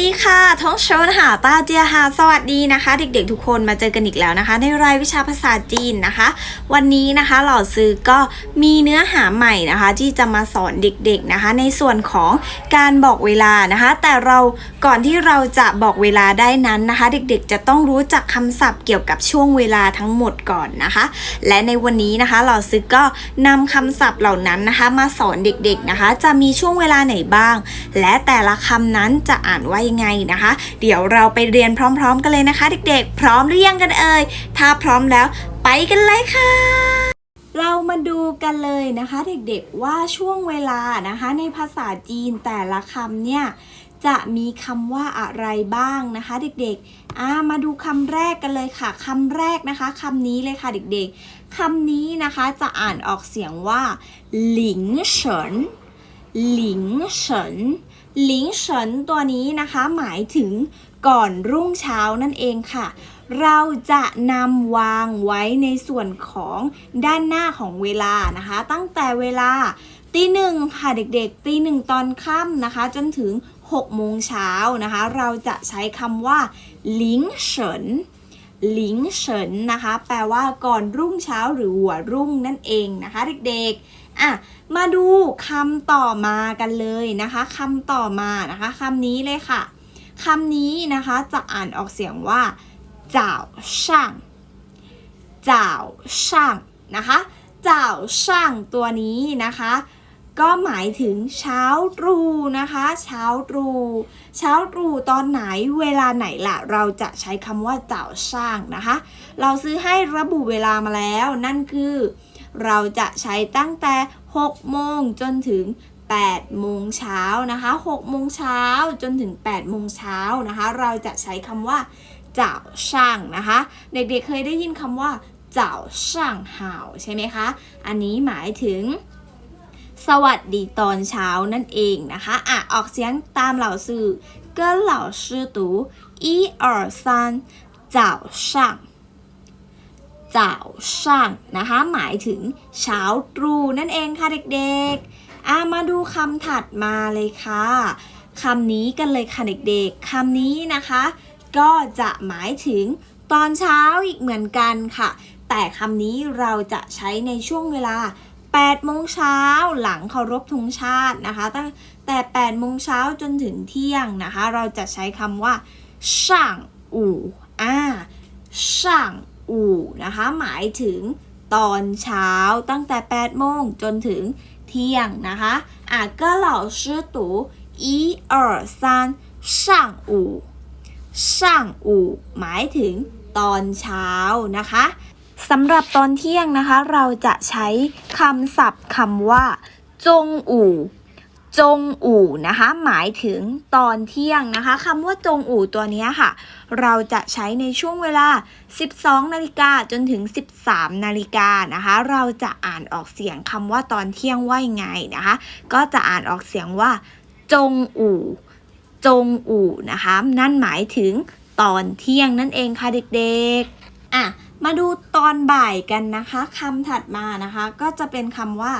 ดีค่ะท้องโชนหาตาเจียฮาสวัสดีนะคะ เด็กๆทุกคนมาเจอกันอีกแล้วนะคะ ในรายวิชาภาษาจีนนะคะ วันนี้นะคะเหล่าซื้อก็มีเนื้อหาใหม่นะคะ ที่จะมาสอนเด็กๆนะคะ ในส่วนของการบอกเวลานะคะ แต่เราก่อนที่เราจะบอกเวลาได้นั้นนะคะ เด็กๆจะต้องรู้จักคำศัพท์เกี่ยวกับช่วงเวลาทั้งหมดก่อนนะคะ และในวันนี้นะคะเหล่าซื้อก็นำคำศัพท์เหล่านั้นนะคะ มาสอนเด็กๆนะคะ จะมีช่วงเวลาไหนบ้าง และแต่ละคำนั้นจะอ่านว่ายังไงนะคะ เดี๋ยวเราไปเรียนพร้อม ๆ กันเลยนะคะ เด็กๆ พร้อมหรือยังกันเอ่ย ถ้าพร้อมแล้วไปกันเลยค่ะเรามาดูกันเลยนะคะเด็กๆว่าช่วงเวลานะคะในภาษาจีนแต่ละคำเนี่ยจะมีคำว่าอะไรบ้างนะคะ เด็กๆอ่ามาดูคำแรกกันเลยค่ะคำแรกนะคะคำนี้เลยค่ะเด็กๆคำนี้นะคะจะอ่านออกเสียงว่าหลิงเฉิน หลิงเฉินหลิงเฉินตัวนี้นะคะ หมายถึงก่อนรุ่งเช้านั่นเองค่ะ เราจะนำวางไว้ในส่วนของด้านหน้าของเวลานะคะ ตั้งแต่เวลาตีหนึ่งค่ะเด็กๆตีหนึ่งตอนค่ำนะคะ จนถึง6โมงเช้านะคะ เราจะใช้คำว่าหลิงเฉิน หลิงเฉินนะคะ แปลว่าก่อนรุ่งเช้าหรือหัวรุ่งนั่นเองนะคะ เด็กๆอะมาดูคำต่อมากันเลยนะคะคำต่อมานะคะคำนี้เลยค่ะคำนี้นะคะจะอ่านออกเสียงว่าจ่าช่างจ่าช่างนะคะจ่าช่างตัวนี้นะคะ ก็หมายถึงเช้าตรู่นะคะ เช้าตรู่เช้าตรู่ตอนไหนเวลาไหนล่ะ เราจะใช้คำว่าเจ้าช่างนะคะ เราซื้อให้ระบุเวลามาแล้ว นั่นคือ เราจะใช้ตั้งแต่ 6 โมงจนถึง 8 โมงเช้านะคะ6โมงเช้าจนถึง 8 โมงเช้านะคะ เราจะใช้คำว่าเจ้าช่างนะคะ เด็กๆเคยได้ยินคำว่าเจ้าช่างห่าวใช่ไหมคะ อันนี้หมายถึง สวัสดีตอนเช้านั่นเองนะคะอ่ะออกเสียงตามเหล่าสื่อ跟老师读一二三早上เจ้าช่างนะคะ หมายถึงเช้าตรู่นั่นเองค่ะเด็กๆอ่ะมาดูคำถัดมาเลยค่ะคำนี้กันเลยค่ะเด็กๆคำนี้นะคะ ก็จะหมายถึงตอนเช้าอีกเหมือนกันค่ะ แต่คำนี้เราจะใช้ในช่วงเวลา 8โมงเช้าหลังเคารพธงชาตินะคะ ตั้งแต่ 8 โมงเช้าจนถึงเที่ยงนะคะ เราจะใช้คำว่าช่างอู่อ่าช่างอู่นะคะ หมายถึงตอนเช้าตั้งแต่ 8 โมงจนถึงเที่ยงนะคะอะก็老师读一二三上午上午หมายถึงตอนเช้านะคะ สำหรับตอนเที่ยงนะคะ เราจะใช้คำศัพท์คำว่า จงอู่ จงอู่นะคะ หมายถึงตอนเที่ยงนะคะคำว่าจงอู่ตัวนี้ค่ะ เราจะใช้ในช่วงเวลา 12 นาฬิกาจนถึง 13 นาฬิกานะคะ เราจะอ่านออกเสียงคำว่าตอนเที่ยงว่ายังไงนะคะ ก็จะอ่านออกเสียงว่า จงอู่ จงอู่นะคะ นั่นหมายถึงตอนเที่ยงนั่นเองค่ะเด็กๆอะ มาดูตอนบ่ายกันนะคะคำถัดมานะคะก็จะเป็นคำว่า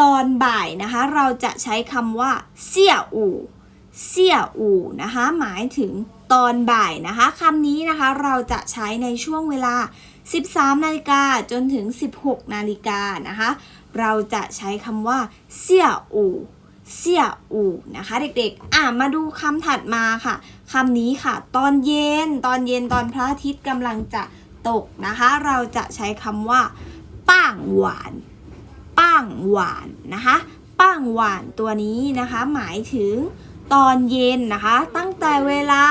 ตอนบ่ายนะคะ เราจะใช้คำว่า เสี่ยอู่เสี่ยอู่นะคะ หมายถึงตอนบ่ายนะคะคำนี้นะคะเราจะใช้ในช่วงเวลา 13 นาฬิกาจนถึง 16 นาฬิกานะคะ เราจะใช้คำว่า เสี่ยอู่เสี่ยอู่นะคะ เด็กๆ อะมาดูคำถัดมาค่ะคำนี้ค่ะ ตอนเย็นตอนเย็นตอนพระอาทิตย์กำลังจะ ตกนะคะ เราจะใช้คำว่าป้างหวานป้างหวานนะคะป้างหวานตัวนี้นะคะ หมายถึงตอนเย็นนะคะ ตั้งแต่เวลา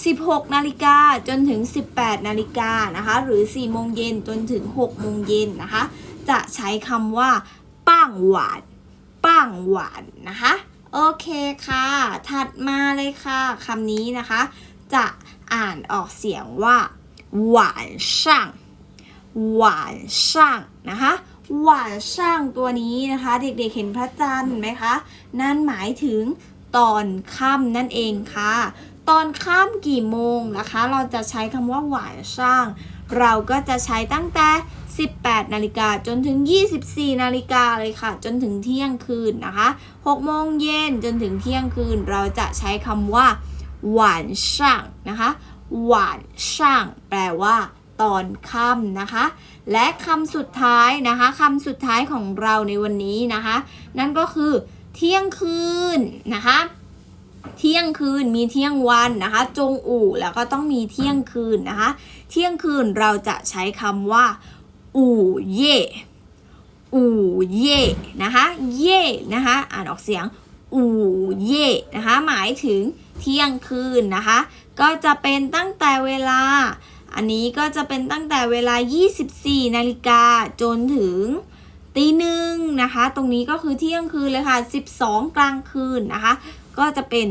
16 นาฬิกาจนถึง 18 นาฬิกานะคะ หรือ 4 โมงเย็นจนถึง 6 โมงเย็นนะคะ จะใช้คำว่าป้างหวานป้างหวานนะคะ โอเคค่ะ ถัดมาเลยค่ะคำนี้นะคะ จะอ่านออกเสียงว่า หวานช่างหวานช่างนะคะหวานช่างตัวนี้นะคะ เด็กๆเห็นพระจันทร์ไหมคะ นั่นหมายถึงตอนค่ำนั่นเองค่ะ ตอนค่ำกี่โมงนะคะ เราจะใช้คำว่าหวานช่าง เราก็จะใช้ตั้งแต่ 18 นาฬิกาจนถึง 24 นาฬิกาเลยค่ะ จนถึงเที่ยงคืนนะคะ 6 โมงเย็นจนถึงเที่ยงคืน เราจะใช้คำว่าหวานช่างนะคะ หวานช่างแปลว่า ตอนค่ำนะคะ และคำสุดท้ายนะคะคำสุดท้ายของเราในวันนี้นะคะ นั่นก็คือ เที่ยงคืนนะคะเที่ยงคืนมีเที่ยงวันนะคะ จงอู่แล้วก็ต้องมีเที่ยงคืนนะคะ เที่ยงคืนเราจะใช้คำว่า อู่เย่อู่เย่นะคะเย่นะคะอ่านออกเสียงอู่เย่นะคะหมายถึงเที่ยงคืนนะคะ ก็จะเป็นตั้งแต่เวลา อันนี้ก็จะเป็นตั้งแต่เวลา 24 นาฬิกาจนถึงตีหนึ่งนะคะ ตรงนี้ก็คือเที่ยงคืนเลยค่ะ 12 กลางคืนนะคะ ก็จะเป็น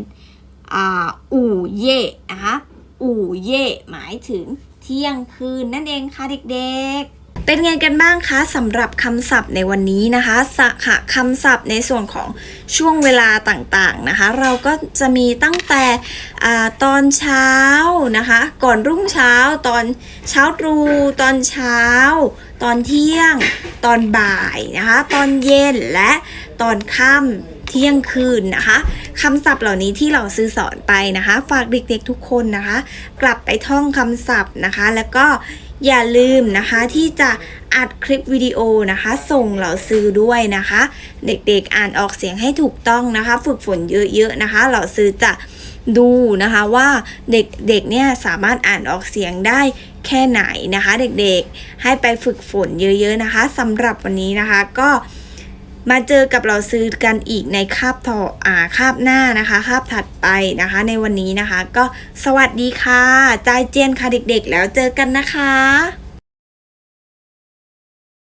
อู่เย่นะคะ อู่เย่หมายถึงเที่ยงคืนนั่นเองค่ะเด็กๆ เป็นไงกันบ้างคะสำหรับคำศัพท์ในวันนี้นะคะสหคำศัพท์ในส่วนของช่วงเวลาต่างๆนะคะ เราก็จะมีตั้งแต่อตอนเช้านะคะ ก่อนรุ่งเช้า ตอนเช้าตรู่ตอนเช้า ตอนเที่ยง ตอนบ่ายนะคะ ตอนเย็นและตอนค่ำเที่ยงคืนนะคะคำศัพท์เหล่านี้ที่เราซื้อสอนไปนะคะ ฝากเด็กๆทุกคนนะคะ กลับไปท่องคำศัพท์นะคะ แล้วก็ อย่าลืมนะคะที่จะอัดคลิปวิดีโอนะคะ ส่งเหล่าซื้อด้วยนะคะ เด็กๆอ่านออกเสียงให้ถูกต้องนะคะ ฝึกฝนเยอะๆนะคะ เหล่าซื้อจะดูนะคะว่าเด็กๆเนี่ยสามารถอ่านออกเสียงได้แค่ไหนนะคะ เด็กๆให้ไปฝึกฝนเยอะ ๆนะคะสำหรับวันนี้นะคะก็ มาเจอกับเราซื้อกันอีกในคาบต่ออ่าคาบหน้านะคะคาบถัดไปนะคะ ในวันนี้นะคะ ก็สวัสดีค่ะใจายเจียนค่ะเด็กๆ แล้วเจอกันนะคะ